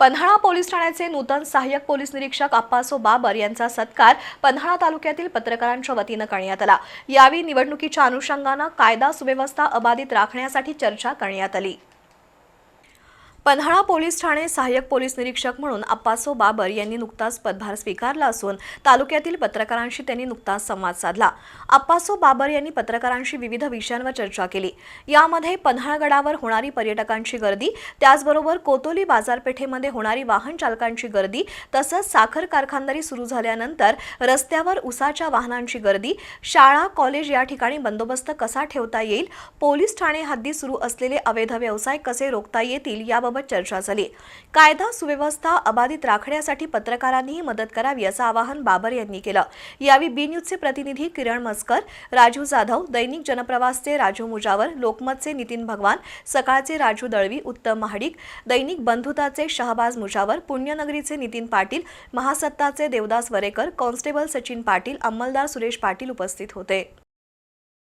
Panhala police ठाण्याचे नूतन सहाय्यक police निरीक्षक अप्पासो बाबर यांचा सत्कार पन्हाळा तालुक्यातील पत्रकारांच्या वतीनं करण्यात आला. यावेळी निवडणुकीच्या अनुषंगानं कायदा सुव्यवस्था अबाधित राखण्यासाठी चर्चा करण्यात आली. पन्हाळा पोलीस ठाणे सहाय्यक पोलीस निरीक्षक म्हणून अप्पासो बाबर यांनी नुकताच पदभार स्वीकारला असून तालुक्यातील पत्रकारांशी त्यांनी नुकताच संवाद साधला. अप्पासो बाबर यांनी पत्रकारांशी विविध विषयांवर चर्चा केली. यामध्ये पन्हाळगडावर होणारी पर्यटकांची गर्दी त्याचबरोबर कोतोली बाजारपेठेमध्ये होणारी वाहन चालकांची गर्दी तसंच साखर कारखानदारी सुरू झाल्यानंतर रस्त्यावर उसाच्या वाहनांची गर्दी शाळा कॉलेज या ठिकाणी बंदोबस्त कसा ठेवता येईल पोलीस ठाणे हद्दी सुरू असलेले अवैध व्यवसाय कसे रोखता येतील याबाबत चर्चा झाली. कायदा सुव्यवस्था अबाधित राखण्यासाठी पत्रकारांनीही मदत करावी असं आवाहन बाबर यांनी केलं. यावेळी बी न्यूजचे प्रतिनिधी किरण मस्कर राजू जाधव दैनिक जनप्रवासचे राजू मुजावर लोकमतचे नितीन भगवान सकाळचे राजू दळवी उत्तम महाडिक दैनिक बंधुताचे शहबाज मुजावर पुण्यनगरीचे नितीन पाटील महासत्ताचे देवदास वरेकर कॉन्स्टेबल सचिन पाटील अंमलदार सुरेश पाटील उपस्थित होते.